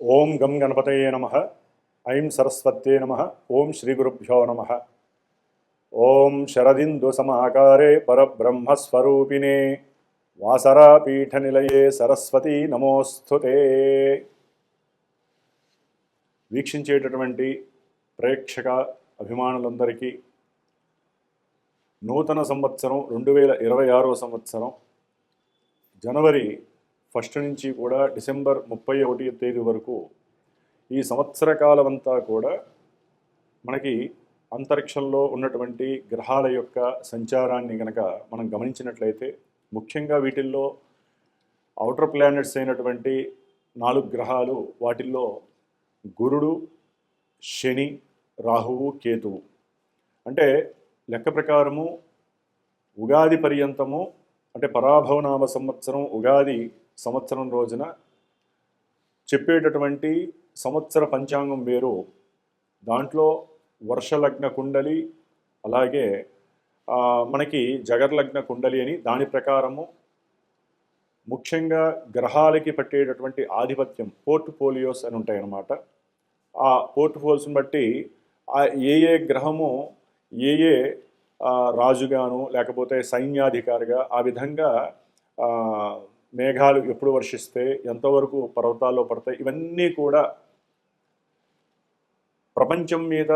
ఓం గం గణపతయే నమ. ఐం సరస్వత్యే నమ. ఓం శ్రీ గురుభ్యో నమ. ఓం శరదిందు సమాకారే పరబ్రహ్మస్వరూపిణే. వాసరాపీఠ నిలయే సరస్వతి నమోస్తుతే వీక్షించేటటువంటి ప్రేక్షక అభిమానులందరికీ నూతన సంవత్సరం రెండు వేల ఇరవై ఆరో సంవత్సరం జనవరి ఫస్ట్ నుంచి కూడా డిసెంబర్ ముప్పై ఒకటి తేదీ వరకు ఈ సంవత్సర కాలమంతా కూడా మనకి అంతరిక్షంలో ఉన్నటువంటి గ్రహాల యొక్క సంచారాన్ని గనక మనం గమనించినట్లయితే ముఖ్యంగా వీటిల్లో అవుటర్ ప్లానెట్స్ అయినటువంటి నాలుగు గ్రహాలు వాటిల్లో గురుడు శని రాహువు కేతువు. అంటే లెక్క ప్రకారము ఉగాది పర్యంతము అంటే పరాభవనామ సంవత్సరం ఉగాది సంవత్సరం రోజున చెప్పేటటువంటి సంవత్సర పంచాంగం వేరు. దాంట్లో వర్షలగ్న కుండలి అలాగే మనకి జగర్లగ్న కుండలి అని దాని ప్రకారము ముఖ్యంగా గ్రహాలకి పట్టేటటువంటి ఆధిపత్యం పోర్ట్ఫోలియోస్ అని ఉంటాయన్నమాట. ఆ పోర్ట్ఫోలియోస్ని బట్టి ఆ ఏ ఏ గ్రహము ఏ ఏ రాజుగాను లేకపోతే సైన్యాధికారిగా ఆ విధంగా మేఘాలు ఎప్పుడు వర్షిస్తే ఎంతవరకు పర్వతాల్లో పడతాయి ఇవన్నీ కూడా ప్రపంచం మీద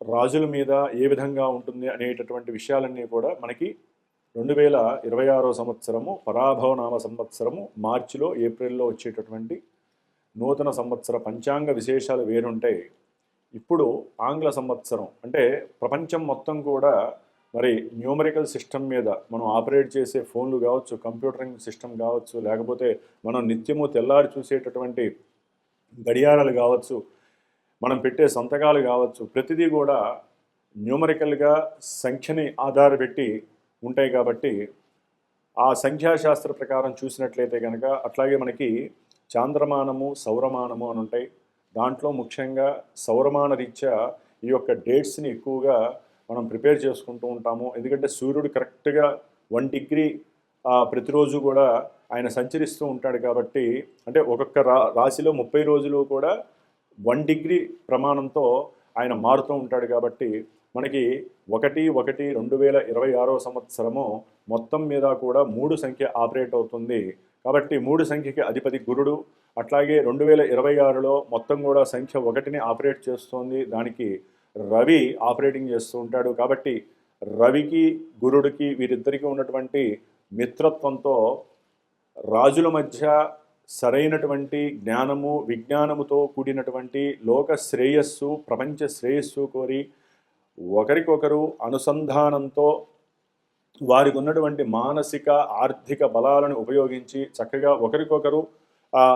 రాజుల మీద ఏ విధంగా ఉంటుంది అనేటటువంటి విషయాలన్నీ కూడా మనకి రెండు వేల ఇరవై ఆరో సంవత్సరము పరాభవనామ సంవత్సరము మార్చిలో ఏప్రిల్లో వచ్చేటటువంటి నూతన సంవత్సర పంచాంగ విశేషాలు వేరుంటాయి ఇప్పుడు ఆంగ్ల సంవత్సరం అంటే ప్రపంచం మొత్తం కూడా మరి న్యూమరికల్ సిస్టమ్ మీద మనం ఆపరేట్ చేసే ఫోన్లు కావచ్చు కంప్యూటరింగ్ సిస్టమ్ కావచ్చు లేకపోతే మనం నిత్యము తెల్లారి చూసేటటువంటి గడియారాలు కావచ్చు మనం పెట్టే సంతకాలు కావచ్చు ప్రతిదీ కూడా న్యూమరికల్గా సంఖ్యని ఆధారపెట్టి ఉంటాయి కాబట్టి ఆ సంఖ్యాశాస్త్ర ప్రకారం చూసినట్లయితే కనుక అట్లాగే మనకి చాంద్రమానము సౌరమానము అని ఉంటాయి. దాంట్లో ముఖ్యంగా సౌరమాన రీత్యా ఈ యొక్క డేట్స్ని ఎక్కువగా మనం ప్రిపేర్ చేసుకుంటూ ఉంటాము. ఎందుకంటే సూర్యుడు కరెక్ట్గా వన్ డిగ్రీ ప్రతిరోజు కూడా ఆయన సంచరిస్తూ ఉంటాడు కాబట్టి అంటే ఒక్కొక్క రా రాశిలో ముప్పై రోజులు కూడా వన్ డిగ్రీ ప్రమాణంతో ఆయన మారుతూ ఉంటాడు కాబట్టి మనకి ఒకటి ఒకటి రెండు వేల ఇరవై ఆరో సంవత్సరము మొత్తం మీద కూడా మూడు సంఖ్య ఆపరేట్ అవుతుంది. కాబట్టి మూడు సంఖ్యకి అధిపతి గురుడు అట్లాగే రెండు వేల ఇరవై ఆరులో మొత్తం కూడా సంఖ్య ఒకటిని ఆపరేట్ చేస్తోంది. దానికి రవి ఆపరేటింగ్ చేస్తూ ఉంటాడు. కాబట్టి రవికి గురుడికి వీరిద్దరికీ ఉన్నటువంటి మిత్రత్వంతో రాజుల మధ్య సరైనటువంటి జ్ఞానము విజ్ఞానముతో కూడినటువంటి లోక శ్రేయస్సు ప్రపంచ శ్రేయస్సు కోరి ఒకరికొకరు అనుసంధానంతో వారికి ఉన్నటువంటి మానసిక ఆర్థిక బలాలను ఉపయోగించి చక్కగా ఒకరికొకరు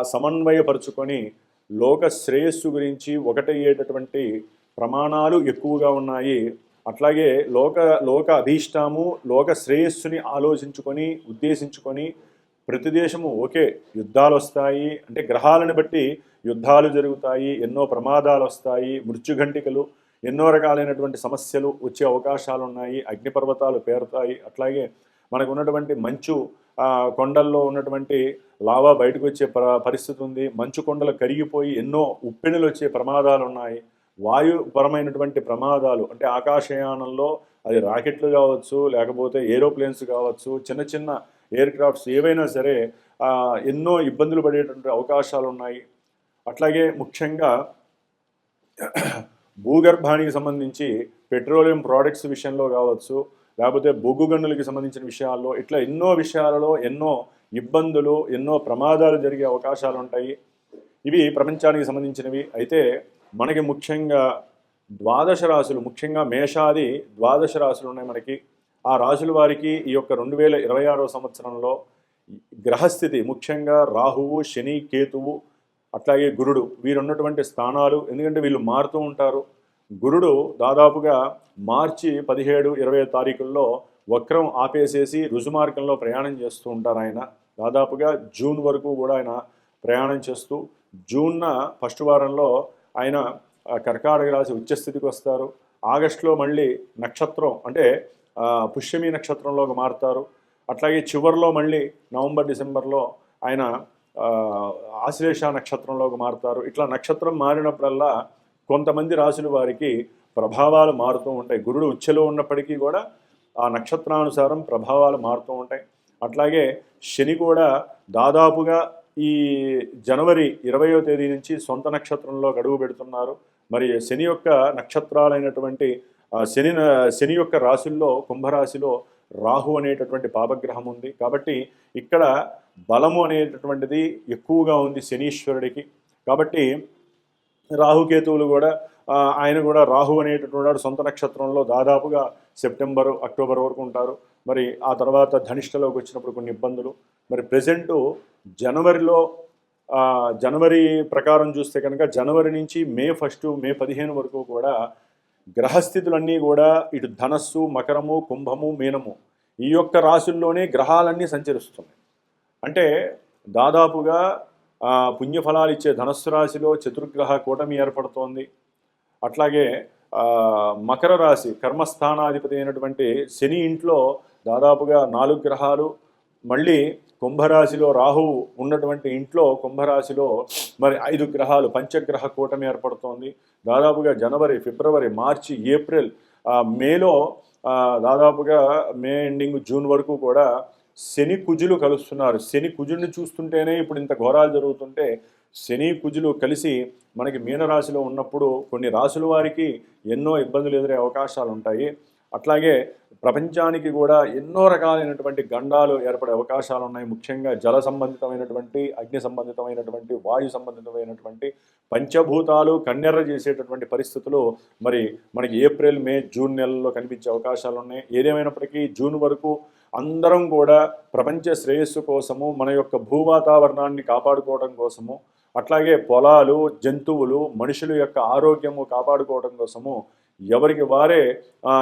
సమన్వయపరుచుకొని లోక శ్రేయస్సు గురించి ఒకటయ్యేటటువంటి ప్రమాణాలు ఎక్కువగా ఉన్నాయి. అట్లాగే లోక లోక అభీష్టాము లోక శ్రేయస్సుని ఆలోచించుకొని ఉద్దేశించుకొని ప్రతి దేశము ఓకే యుద్ధాలు వస్తాయి అంటే గ్రహాలను బట్టి యుద్ధాలు జరుగుతాయి. ఎన్నో ప్రమాదాలు వస్తాయి మృత్యుఘంటికలు ఎన్నో రకాలైనటువంటి సమస్యలు వచ్చే అవకాశాలు ఉన్నాయి అగ్నిపర్వతాలు పేరుతాయి. అట్లాగే మనకు ఉన్నటువంటి మంచు కొండల్లో ఉన్నటువంటి లావా బయటకు వచ్చే ప పరిస్థితి ఉంది మంచు కొండలు కరిగిపోయి ఎన్నో ఉప్పెనులు వచ్చే ప్రమాదాలు ఉన్నాయి వాయుపరమైనటువంటి ప్రమాదాలు అంటే ఆకాశయానంలో అది రాకెట్లు కావచ్చు లేకపోతే ఏరోప్లేన్స్ కావచ్చు చిన్న చిన్న ఎయిర్ క్రాఫ్ట్స్ ఏవైనా సరే ఎన్నో ఇబ్బందులు పడేటువంటి అవకాశాలు ఉన్నాయి అట్లాగే ముఖ్యంగా భూగర్భానికి సంబంధించి పెట్రోలియం ప్రోడక్ట్స్ విషయంలో కావచ్చు లేకపోతే బొగ్గు గనులకి సంబంధించిన విషయాల్లో ఇట్లా ఎన్నో విషయాలలో ఎన్నో ఇబ్బందులు ఎన్నో ప్రమాదాలు జరిగే అవకాశాలు ఉంటాయి ఇవి ప్రపంచానికి సంబంధించినవి. అయితే మనకి ముఖ్యంగా ద్వాదశ రాశులు ముఖ్యంగా మేషాది ద్వాదశ రాశులు ఉన్నాయి మనకి. ఆ రాశుల వారికి ఈ యొక్క రెండు వేల ఇరవై ఆరో సంవత్సరంలో గ్రహస్థితి ముఖ్యంగా రాహువు శని కేతువు అట్లాగే గురుడు వీరున్నటువంటి స్థానాలు. ఎందుకంటే వీళ్ళు మారుతూ ఉంటారు. గురుడు దాదాపుగా మార్చి పదిహేడు ఇరవై తారీఖుల్లో వక్రం ఆపేసేసి రుజుమార్గంలో ప్రయాణం చేస్తూ ఉంటారు ఆయన. దాదాపుగా జూన్ వరకు కూడా ఆయన ప్రయాణం చేస్తూ జూన్న ఫస్ట్ వారంలో ఆయన కర్కాటక రాశి ఉచ్చస్థితికి వస్తారు. ఆగస్టులో మళ్ళీ నక్షత్రం అంటే పుష్యమి నక్షత్రంలోకి మారుతారు. అట్లాగే చివరిలో మళ్ళీ నవంబర్ డిసెంబర్లో ఆయన ఆశ్లేష నక్షత్రంలోకి మారుతారు. ఇట్లా నక్షత్రం మారినప్పుడల్లా కొంతమంది రాసుల వారికి ప్రభావాలు మారుతూ ఉంటాయి. గురుడు ఉచ్చలో ఉన్నప్పటికీ కూడా ఆ నక్షత్రానుసారం ప్రభావాలు మారుతూ ఉంటాయి. అట్లాగే శని కూడా దాదాపుగా ఈ జనవరి ఇరవయో తేదీ నుంచి సొంత నక్షత్రంలో గడువు పెడుతున్నారు. మరి శని యొక్క నక్షత్రాలైనటువంటి శని శని యొక్క రాశుల్లో కుంభరాశిలో రాహు అనేటటువంటి పాపగ్రహం ఉంది. కాబట్టి ఇక్కడ బలము అనేటటువంటిది ఎక్కువగా ఉంది శనీశ్వరుడికి. కాబట్టి రాహుకేతువులు కూడా ఆయన కూడా రాహు అనేటటువంటి వాడు సొంత నక్షత్రంలో దాదాపుగా సెప్టెంబర్ అక్టోబర్ వరకు ఉంటారు. మరి ఆ తర్వాత ధనిష్టలోకి వచ్చినప్పుడు కొన్ని ఇబ్బందులు. మరి ప్రజెంట్ జనవరిలో జనవరి ప్రకారం చూస్తే కనుక జనవరి నుంచి మే ఫస్ట్ మే పదిహేను వరకు కూడా గ్రహస్థితులన్నీ కూడా ఇటు ధనస్సు మకరము కుంభము మీనము ఈ యొక్క రాశుల్లోనే గ్రహాలన్నీ సంచరిస్తున్నాయి. అంటే దాదాపుగా పుణ్యఫలాలు ఇచ్చే ధనస్సు రాశిలో చతుర్గ్రహ కూటమి ఏర్పడుతోంది. అట్లాగే మకర రాశి కర్మస్థానాధిపతి అయినటువంటి శని ఇంట్లో దాదాపుగా నాలుగు గ్రహాలు మళ్ళీ కుంభరాశిలో రాహువు ఉన్నటువంటి ఇంట్లో కుంభరాశిలో మరి ఐదు గ్రహాలు పంచగ్రహ కూటమి ఏర్పడుతోంది. దాదాపుగా జనవరి ఫిబ్రవరి మార్చి ఏప్రిల్ మేలో దాదాపుగా మే ఎండింగ్ జూన్ వరకు కూడా శని కుజులు కలుస్తున్నారు. శని కుజుడిని చూస్తుంటేనే ఇప్పుడు ఇంత ఘోరాలు జరుగుతుంటే శని కుజులు కలిసి మనకి మీనరాశిలో ఉన్నప్పుడు కొన్ని రాశుల వారికి ఎన్నో ఇబ్బందులు ఎదురే అవకాశాలు ఉంటాయి. అట్లాగే ప్రపంచానికి కూడా ఎన్నో రకాలైనటువంటి గండాలు ఏర్పడే అవకాశాలు ఉన్నాయి. ముఖ్యంగా జల సంబంధితమైనటువంటి అగ్ని సంబంధితమైనటువంటి వాయు సంబంధితమైనటువంటి పంచభూతాలు కన్నెర్ర చేసేటటువంటి పరిస్థితులు మరి మనకి ఏప్రిల్ మే జూన్ నెలల్లో కనిపించే అవకాశాలు ఉన్నాయి. ఏదేమైనప్పటికీ జూన్ వరకు అందరం కూడా ప్రపంచ శ్రేయస్సు కోసము మన యొక్క భూవాతావరణాన్ని కాపాడుకోవడం కోసము అట్లాగే పొలాలు జంతువులు మనుషుల యొక్క ఆరోగ్యము కాపాడుకోవడం కోసము ఎవరికి వారే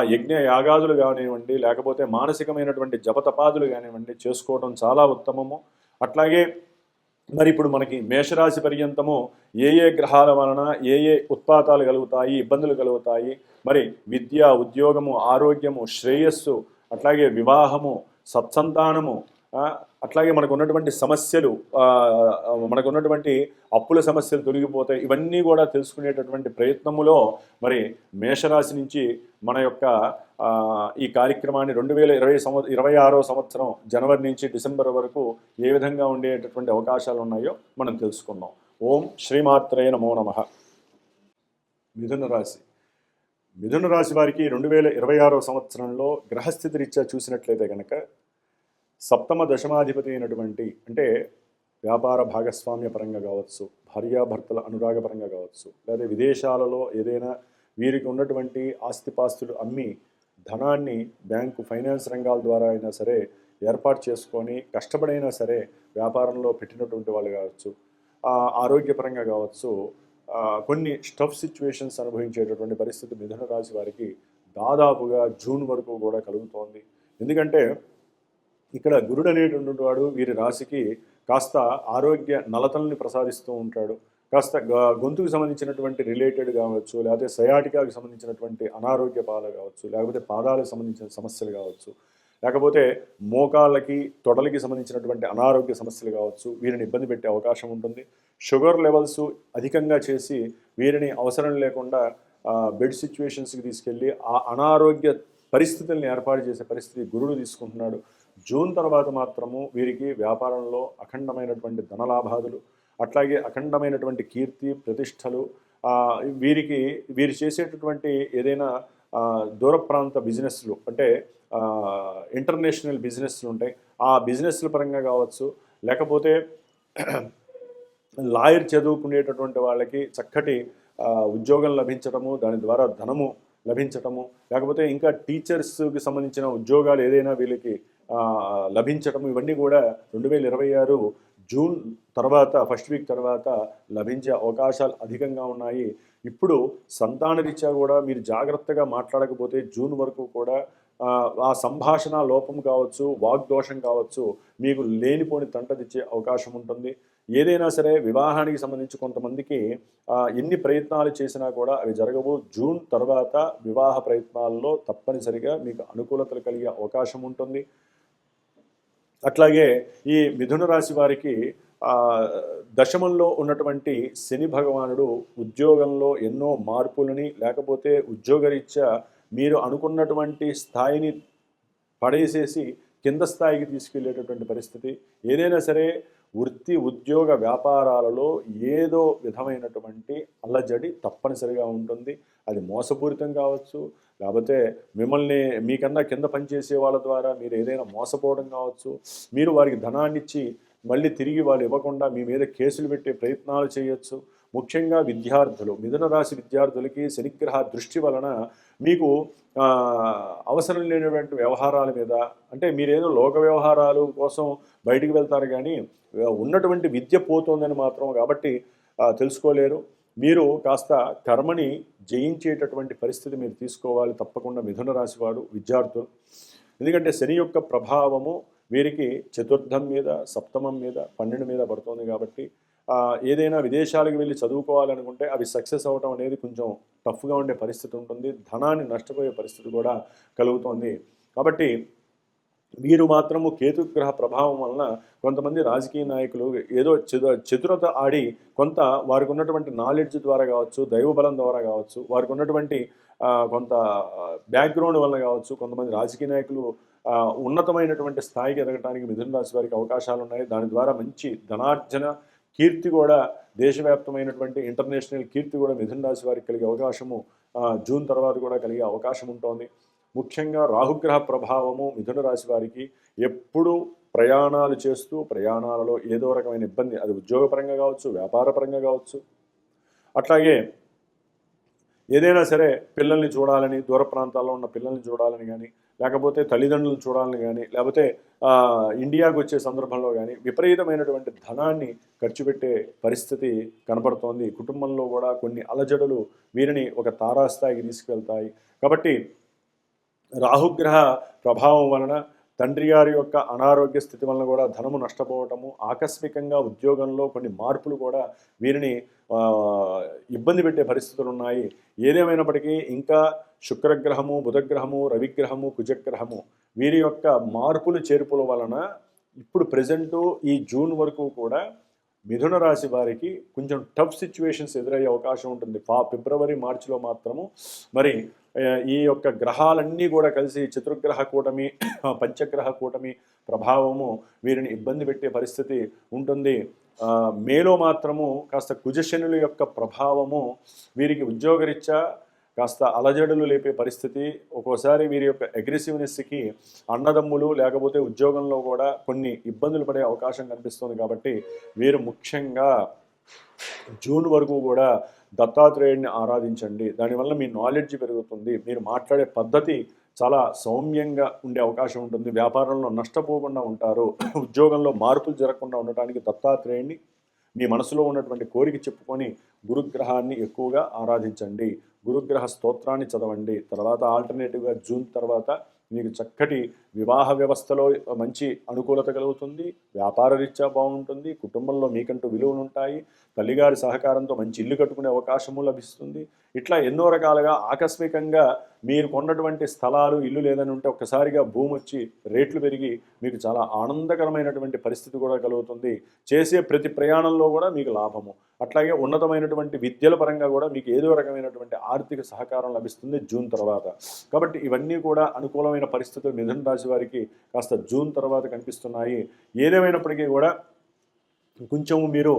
యజ్ఞ యాగాదులు కానివ్వండి లేకపోతే మానసికమైనటువంటి జపతపాదులు కానివ్వండి చేసుకోవడం చాలా ఉత్తమము. అట్లాగే మరి ఇప్పుడు మనకి మేషరాశి పర్యంతము ఏ ఏ గ్రహాల వలన ఏ ఏ ఉత్పాతాలు కలుగుతాయి ఇబ్బందులు కలుగుతాయి మరి విద్య ఉద్యోగము ఆరోగ్యము శ్రేయస్సు అట్లాగే వివాహము సత్సంతానము అట్లాగే మనకు ఉన్నటువంటి సమస్యలు మనకు ఉన్నటువంటి అప్పుల సమస్యలు తొలగిపోతాయి. ఇవన్నీ కూడా తెలుసుకునేటటువంటి ప్రయత్నములో మరి మేషరాశి నుంచి మన యొక్క ఈ కార్యక్రమాన్ని రెండు వేల ఇరవై సంవ ఇరవై ఆరో సంవత్సరం జనవరి నుంచి డిసెంబర్ వరకు ఏ విధంగా ఉండేటటువంటి అవకాశాలు ఉన్నాయో మనం తెలుసుకుందాం. ఓం శ్రీమాత్రే నమో నమ. మిథున రాశి. మిథున రాశి వారికి రెండు వేల ఇరవై ఆరో సంవత్సరంలో గ్రహస్థితి రీత్యా చూసినట్లయితే కనుక సప్తమ దశమాధిపతి అయినటువంటి అంటే వ్యాపార భాగస్వామ్య పరంగా కావచ్చు భార్యాభర్తల అనురాగ పరంగా కావచ్చు లేదా విదేశాలలో ఏదైనా వీరికి ఉన్నటువంటి ఆస్తిపాస్తులు అమ్మి ధనాన్ని బ్యాంకు ఫైనాన్స్ రంగాల ద్వారా అయినా సరే ఏర్పాటు చేసుకొని కష్టపడైనా సరే వ్యాపారంలో పెట్టినటువంటి వాళ్ళు కావచ్చు ఆరోగ్యపరంగా కావచ్చు కొన్ని స్టఫ్ సిచ్యువేషన్స్ అనుభవించేటటువంటి పరిస్థితి మిథున రాశి వారికి దాదాపుగా జూన్ వరకు కూడా కలుగుతోంది. ఎందుకంటే ఇక్కడ గురుడు అనేటువంటి వాడు వీరి రాశికి కాస్త ఆరోగ్య నలతల్ని ప్రసాదిస్తూ ఉంటాడు. కాస్త గ- గొంతుకు సంబంధించినటువంటి రిలేటెడ్ కావచ్చు లేకపోతే సయాటికాకి సంబంధించినటువంటి అనారోగ్య పాలు కావచ్చు లేకపోతే పాదాలకు సంబంధించిన సమస్యలు కావచ్చు లేకపోతే మోకాళ్ళకి తొడలకి సంబంధించినటువంటి అనారోగ్య సమస్యలు కావచ్చు వీరిని ఇబ్బంది పెట్టే అవకాశం ఉంటుంది. షుగర్ లెవెల్స్ అధికంగా చేసి వీరిని అవసరం లేకుండా బెడ్ సిచ్యువేషన్స్కి తీసుకెళ్ళి ఆ అనారోగ్య పరిస్థితుల్ని ఏర్పాటు చేసే పరిస్థితి గురుడు తీసుకుంటున్నాడు. జూన్ తర్వాత మాత్రము వీరికి వ్యాపారంలో అఖండమైనటువంటి ధనలాభాదులు అట్లాగే అఖండమైనటువంటి కీర్తి ప్రతిష్టలు వీరికి వీరు చేసేటటువంటి ఏదైనా దూర ప్రాంత బిజినెస్లు అంటే ఇంటర్నేషనల్ బిజినెస్లు ఉంటాయి. ఆ బిజినెస్ల పరంగా కావచ్చు లేకపోతే లాయర్ చదువుకునేటటువంటి వాళ్ళకి చక్కటి ఉద్యోగం లభించడము దాని ద్వారా ధనము లభించటము లేకపోతే ఇంకా టీచర్స్కి సంబంధించిన ఉద్యోగాలు ఏదైనా వీళ్ళకి లభించడం ఇవన్నీ కూడా రెండు వేల ఇరవై ఆరు జూన్ తర్వాత ఫస్ట్ వీక్ తర్వాత లభించే అవకాశాలు అధికంగా ఉన్నాయి. ఇప్పుడు సంతానరీత్యా కూడా మీరు జాగ్రత్తగా మాట్లాడకపోతే జూన్ వరకు కూడా ఆ, సంభాషణ లోపం కావచ్చు వాగ్దోషం కావచ్చు మీకు లేనిపోని తంటదిచ్చే తెచ్చే అవకాశం ఉంటుంది. ఏదైనా సరే వివాహానికి సంబంధించి కొంతమందికి ఎన్ని ప్రయత్నాలు చేసినా కూడా అవి జరగవు. జూన్ తర్వాత వివాహ ప్రయత్నాల్లో తప్పనిసరిగా మీకు అనుకూలతలు కలిగే అవకాశం ఉంటుంది. అట్లాగే ఈ మిథున రాశి వారికి దశమంలో ఉన్నటువంటి శని భగవానుడు ఉద్యోగంలో ఎన్నో మార్పులని లేకపోతే ఉద్యోగరీత్యా మీరు అనుకున్నటువంటి స్థాయిని పడేసేసి కింద స్థాయికి తీసుకెళ్ళేటటువంటి పరిస్థితి. ఏదైనా సరే వృత్తి ఉద్యోగ వ్యాపారాలలో ఏదో విధమైనటువంటి అల్లజడి తప్పనిసరిగా ఉంటుంది. అది మోసపూరితం కావచ్చు కాకపోతే మిమ్మల్ని మీకన్నా కింద పనిచేసే వాళ్ళ ద్వారా మీరు ఏదైనా మోసపోవడం కావచ్చు మీరు వారికి ధనాన్ని ఇచ్చి మళ్ళీ తిరిగి వాళ్ళు ఇవ్వకుండా మీ మీద కేసులు పెట్టే ప్రయత్నాలు చేయొచ్చు. ముఖ్యంగా విద్యార్థులు మిథున రాశి విద్యార్థులకి శనిగ్రహ దృష్టి వలన మీకు అవసరం లేనటువంటి వ్యవహారాల మీద అంటే మీరేదో లోక వ్యవహారాలు కోసం బయటికి వెళ్తారు కానీ ఉన్నటువంటి విద్య పోతోందని మాత్రం కాబట్టి తెలుసుకోలేరు. మీరు కాస్త కర్మని జయించేటటువంటి పరిస్థితి మీరు తీసుకోవాలి. తప్పకుండా మిథున రాశివాడు విద్యార్థులు. ఎందుకంటే శని యొక్క ప్రభావము వీరికి చతుర్థం మీద సప్తమం మీద పన్నెండు మీద పడుతుంది కాబట్టి ఏదైనా విదేశాలకు వెళ్ళి చదువుకోవాలనుకుంటే అవి సక్సెస్ అవ్వటం అనేది కొంచెం టఫ్గా ఉండే పరిస్థితి ఉంటుంది. ధనాన్ని నష్టపోయే పరిస్థితి కూడా కలుగుతోంది. కాబట్టి వీరు మాత్రము కేతుగ్రహ ప్రభావం వలన కొంతమంది రాజకీయ నాయకులు ఏదో చతురత ఆడి కొంత వారికి ఉన్నటువంటి నాలెడ్జ్ ద్వారా కావచ్చు దైవబలం ద్వారా కావచ్చు వారికి ఉన్నటువంటి కొంత బ్యాక్గ్రౌండ్ వల్ల కావచ్చు కొంతమంది రాజకీయ నాయకులు ఉన్నతమైనటువంటి స్థాయికి ఎదగడానికి మిథున రాశి వారికి అవకాశాలు ఉన్నాయి దాని ద్వారా మంచి ధనార్జన కీర్తి కూడా దేశవ్యాప్తమైనటువంటి ఇంటర్నేషనల్ కీర్తి కూడా మిథున రాశి వారికి కలిగే అవకాశము జూన్ తర్వాత కూడా కలిగే అవకాశం ఉంటుంది. ముఖ్యంగా రాహుగ్రహ ప్రభావము మిథున రాశి వారికి ఎప్పుడూ ప్రయాణాలు చేస్తూ ప్రయాణాలలో ఏదో రకమైన ఇబ్బంది అది ఉద్యోగపరంగా కావచ్చు వ్యాపారపరంగా కావచ్చు. అట్లాగే ఏదైనా సరే పిల్లల్ని చూడాలని దూర ప్రాంతాల్లో ఉన్న పిల్లల్ని చూడాలని కానీ లేకపోతే తల్లిదండ్రులను చూడాలని కానీ లేకపోతే ఇండియాకు వచ్చే సందర్భంలో కానీ విపరీతమైనటువంటి ధనాన్ని ఖర్చు పెట్టే పరిస్థితి కనపడుతోంది. కుటుంబంలో కూడా కొన్ని అలజడులు వీరిని ఒక తారాస్థాయికి తీసుకెళ్తాయి కాబట్టి రాహుగ్రహ ప్రభావం వలన తండ్రి గారి యొక్క అనారోగ్య స్థితి వలన కూడా ధనము నష్టపోవటము ఆకస్మికంగా ఉద్యోగంలో కొన్ని మార్పులు కూడా వీరిని ఇబ్బంది పెట్టే పరిస్థితులు ఉన్నాయి. ఏదేమైనప్పటికీ ఇంకా శుక్రగ్రహము బుధగ్రహము రవిగ్రహము కుజగ్రహము వీరి యొక్క మార్పులు చేర్పుల వలన ఇప్పుడు ప్రజెంటు ఈ జూన్ వరకు కూడా మిథున రాశి వారికి కొంచెం టఫ్ సిచ్యువేషన్స్ ఎదురయ్యే అవకాశం ఉంటుంది. ఫా ఫిబ్రవరి మార్చిలో మాత్రము. మరి ఈ యొక్క గ్రహాలన్నీ కూడా కలిసి చతుర్గ్రహ కూటమి పంచగ్రహ కూటమి ప్రభావము వీరిని ఇబ్బంది పెట్టే పరిస్థితి ఉంటుంది. మేలో మాత్రము కాస్త కుజశనుల యొక్క ప్రభావము వీరికి ఉద్యోగరీత్యా కాస్త అలజడులు లేపే పరిస్థితి ఒక్కోసారి వీరి యొక్క అగ్రెసివ్నెస్కి అన్నదమ్ములు లేకపోతే ఉద్యోగంలో కూడా కొన్ని ఇబ్బందులు పడే అవకాశం కనిపిస్తుంది కాబట్టి వీరు ముఖ్యంగా జూన్ వరకు కూడా దత్తాత్రేయుడిని ఆరాధించండి. దానివల్ల మీ నాలెడ్జ్ పెరుగుతుంది. మీరు మాట్లాడే పద్ధతి చాలా సౌమ్యంగా ఉండే అవకాశం ఉంటుంది. వ్యాపారంలో నష్టపోకుండా ఉంటారు. ఉద్యోగంలో మార్పులు జరగకుండా ఉండటానికి దత్తాత్రేయుడిని మీ మనసులో ఉన్నటువంటి కోరిక చెప్పుకొని గురుగ్రహాన్ని ఎక్కువగా ఆరాధించండి. గురుగ్రహ స్తోత్రాన్ని చదవండి. తర్వాత ఆల్టర్నేటివ్గా జూన్ తర్వాత మీకు చక్కటి వివాహ వ్యవస్థలో మంచి అనుకూలత కలుగుతుంది వ్యాపార రీత్యా బాగుంటుంది కుటుంబంలో మీకంటూ విలువలు ఉంటాయి తల్లిగారి సహకారంతో మంచి ఇల్లు కట్టుకునే అవకాశము లభిస్తుంది. ఇట్లా ఎన్నో రకాలుగా ఆకస్మికంగా మీరు కొన్నటువంటి స్థలాలు ఇల్లు లేదని ఉంటే ఒక్కసారిగా భూమి వచ్చి రేట్లు పెరిగి మీకు చాలా ఆనందకరమైనటువంటి పరిస్థితి కూడా కలుగుతుంది. చేసే ప్రతి ప్రయాణంలో కూడా మీకు లాభము. అట్లాగే ఉన్నతమైనటువంటి విద్యల పరంగా కూడా మీకు ఏదో రకమైనటువంటి ఆర్థిక సహకారం లభిస్తుంది జూన్ తర్వాత. కాబట్టి ఇవన్నీ కూడా అనుకూలమైన పరిస్థితులు మిథున రాశి వారికి కాస్త జూన్ తర్వాత కనిపిస్తున్నాయి. ఏదేమైనప్పటికీ కూడా కొంచెం మీరు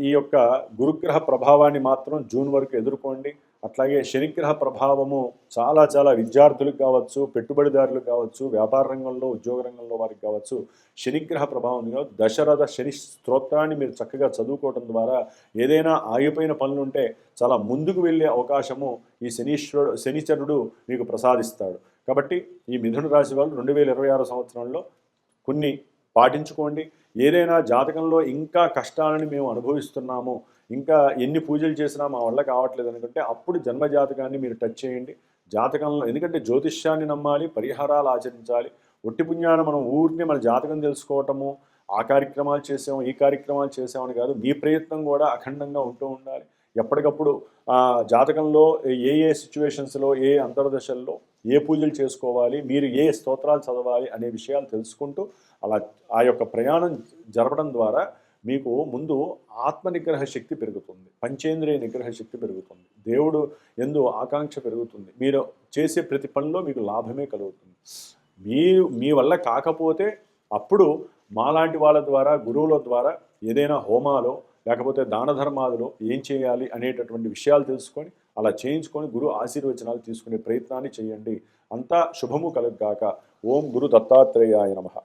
ఈ యొక్క గురుగ్రహ ప్రభావాన్ని మాత్రం జూన్ వరకు ఎదుర్కోండి. అట్లాగే శనిగ్రహ ప్రభావము చాలా చాలా విద్యార్థులకు కావచ్చు పెట్టుబడిదారులకు కావచ్చు వ్యాపార రంగంలో ఉద్యోగ రంగంలో వారికి కావచ్చు శనిగ్రహ ప్రభావం దశరథ శని స్తోత్రాన్ని మీరు చక్కగా చదువుకోవడం ద్వారా ఏదైనా ఆగిపోయిన పనులు ఉంటే చాలా ముందుకు వెళ్ళే అవకాశము ఈ శనీశ్వరుడు శనిచరుడు మీకు ప్రసాదిస్తాడు. కాబట్టి ఈ మిథున రాశి వాళ్ళు రెండు వేల ఇరవై ఆరు సంవత్సరంలో కొన్ని పాటించుకోండి. ఏదైనా జాతకంలో ఇంకా కష్టాలని మేము అనుభవిస్తున్నాము ఇంకా ఎన్ని పూజలు చేసినా మా వల్ల కావట్లేదు అనుకుంటే అప్పుడు జన్మ జాతకాన్ని మీరు టచ్ చేయండి. జాతకంలో ఎందుకంటే జ్యోతిష్యాన్ని నమ్మాలి పరిహారాలు ఆచరించాలి. ఒట్టి పుణ్యాన్ని మనం ఊరిని మన జాతకం తెలుసుకోవటము ఆ కార్యక్రమాలు చేసాము ఈ కార్యక్రమాలు చేసామని కాదు మీ ప్రయత్నం కూడా అఖండంగా ఉంటూ ఉండాలి. ఎప్పటికప్పుడు జాతకంలో ఏ ఏ సిచ్యువేషన్స్లో ఏ అంతర్దశల్లో ఏ పూజలు చేసుకోవాలి మీరు ఏ స్తోత్రాలు చదవాలి అనే విషయాలు తెలుసుకుంటూ అలా ఆ యొక్క ప్రయాణం జరపడం ద్వారా మీకు ముందు ఆత్మ నిగ్రహ శక్తి పెరుగుతుంది. పంచేంద్రియ నిగ్రహ శక్తి పెరుగుతుంది. దేవుడు ఎందు ఆకాంక్ష పెరుగుతుంది. మీరు చేసే ప్రతి పనిలో మీకు లాభమే కలుగుతుంది. మీ మీ వల్ల కాకపోతే అప్పుడు మాలాంటి వాళ్ళ ద్వారా గురువుల ద్వారా ఏదైనా హోమాలో లేకపోతే దాన ధర్మాలలో ఏం చేయాలి అనేటటువంటి విషయాలు తెలుసుకొని అలా చేయించుకొని గురు ఆశీర్వచనాలు తీసుకునే ప్రయత్నాన్ని చేయండి. అంతా శుభము కలుగ్గాక ఓం గురు దత్తాత్రేయాయ నమః.